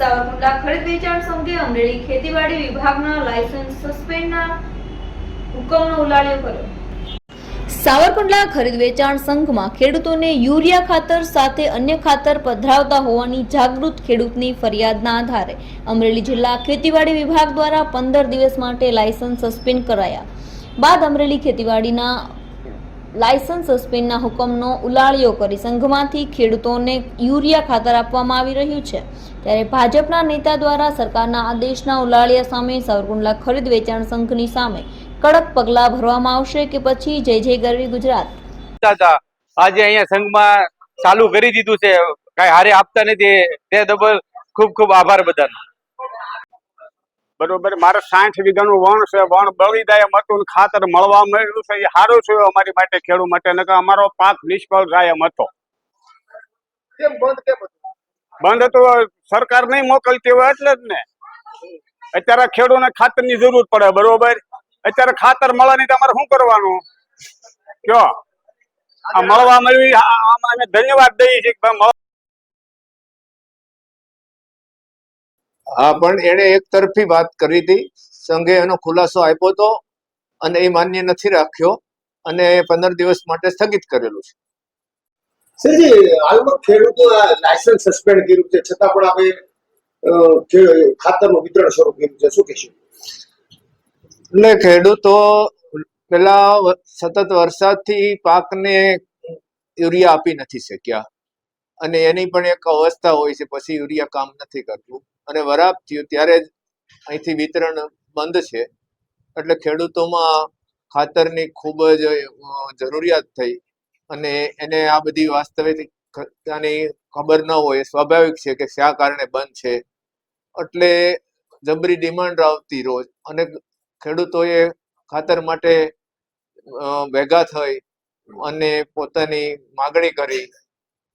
સાવરકુંડલા ખરીદ વેચાણ સંઘે અમરેલી ખેતીવાડી વિભાગના લાયસન્સ સસ્પેન્ડના હુકમનો ઉલાળ્યો કર્યો. સાવરકુંડલા ખરીદ વેચાણ સંઘમાં ખેડૂતોને યુરિયા ખાતર સાથે અન્ય ખાતર પધરાવતા હોવાની જાગૃત ખેડૂતની ફરિયાદના આધારે અમરેલી જિલ્લા ખેતીવાડી વિભાગ દ્વારા પંદર દિવસ માટે લાયસન્સ સસ્પેન્ડ કરાયા. બાદ અમરેલી ખેતીવાડીના લાયસન્સ સસ્પેન્ડના હુકમનો ઉલાળ્યો કરી સંઘમાંથી ખેડૂતોને યુરિયા ખાતર આપવામાં આવી રહ્યું છે. ત્યારે ભાજપના નેતા દ્વારા સરકારના આદેશના ઉલાળ્યા સામે સાવરકુંડલા ખરીદ વેચાણ સંઘની સામે કડક પગલાં ભરવામાં આવશે કે પછી જય જય ગરવી ગુજરાત. આજે અહીંયા સંઘમાં ચાલુ કરી દીધું છે. કઈ હારે આપતા નથી. તે ડબલ ખૂબ ખૂબ આભાર બધાનો. બરોબર મારે સાઠ વીઘાનું વણ છે વણ બળી જાય એમ હતું ખાતર મળવા મળ્યું છે એ સારું છે અમારી માટે ખેડૂત માટે નકર અમારો પાક નિષ્ફળ જાય એમ હતો. બંધ હતું? સરકાર નહીં મોકલતી હોય એટલે જ ને. અત્યારે ખેડૂતને ખાતરની જરૂર પડે બરોબર? અત્યારે ખાતર મળે નહીં તમારે શું કરવાનું? કયો મળવા મળ્યું ધન્યવાદ દઈએ છીએ હા પણ એણે એક તરફી વાત કરી હતી. સંઘે એનો ખુલાસો આપ્યો હતો અને એ માન્ય નથી રાખ્યો અને પંદર દિવસ માટે સ્થગિત કરેલું છે. સરજી હાલમાં ખેડૂતો લાયસન્સ સસ્પેન્ડ કર્યું છે. છતાં પણ આપણે ખાતરનું વિતરણ શરૂ કર્યું છે. શું કહેશું? એટલે ખેડૂતો પેલા સતત વરસાદથી પાકને યુરિયા આપી નથી શક્યા. અને એની પણ એક અવસ્થા હોય છે, પછી યુરિયા કામ નથી કરતું. અને વરાપ થયું ત્યારે જ અહીંથી વિતરણ બંધ છે. એટલે ખેડૂતોમાં ખાતરની ખૂબ જ જરૂરિયાત થઈ. અને એને આ બધી વાસ્તવિકતાની ખબર ન હોય સ્વાભાવિક છે કે શા કારણે બંધ છે. એટલે જબરી ડિમાન્ડ આવતી રોજ અને ખેડૂતોએ ખાતર માટે ભેગા થઈ અને પોતાની માગણી કરી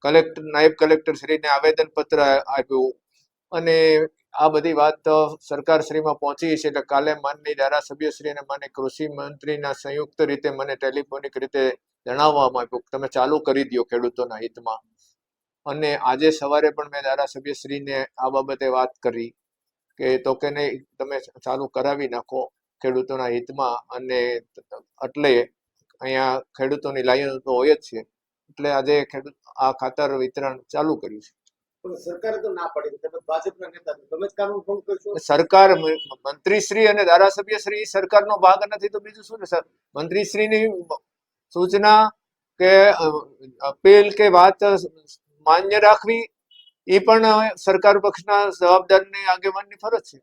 કલેક્ટર, નાયબ કલેક્ટર શ્રીને આવેદન પત્ર આપ્યું. અને આ બધી વાત સરકાર શ્રીમાં પહોંચી છે. એટલે કાલે માનની ધારાસભ્ય શ્રી અને માન્ય કૃષિ મંત્રીના સંયુક્ત રીતે મને ટેલિફોનિક રીતે જણાવવામાં આવ્યું તમે ચાલુ કરી દો ખેડૂતોના હિતમાં. અને આજે સવારે પણ મેં ધારાસભ્ય શ્રીને આ બાબતે વાત કરી કે તો કે નહીં, તમે ચાલુ કરાવી નાખો ખેડૂતોના હિતમાં. અને એટલે અહીંયા ખેડૂતોની લાઈન તો હોય જ છે. એટલે આજે ખેડૂત આ ખાતર વિતરણ ચાલુ કર્યું છે. સરકારે મંત્રીશ્રી અને ધારાસભ્યશ્રી સરકારનો ભાગ નથી તો બીજું શું ને સર? મંત્રીશ્રીની સૂચના કે અપીલ કે વાત માન્ય રાખવી એ પણ સરકાર પક્ષના જવાબદારની આગેવાનની ફરજ છે.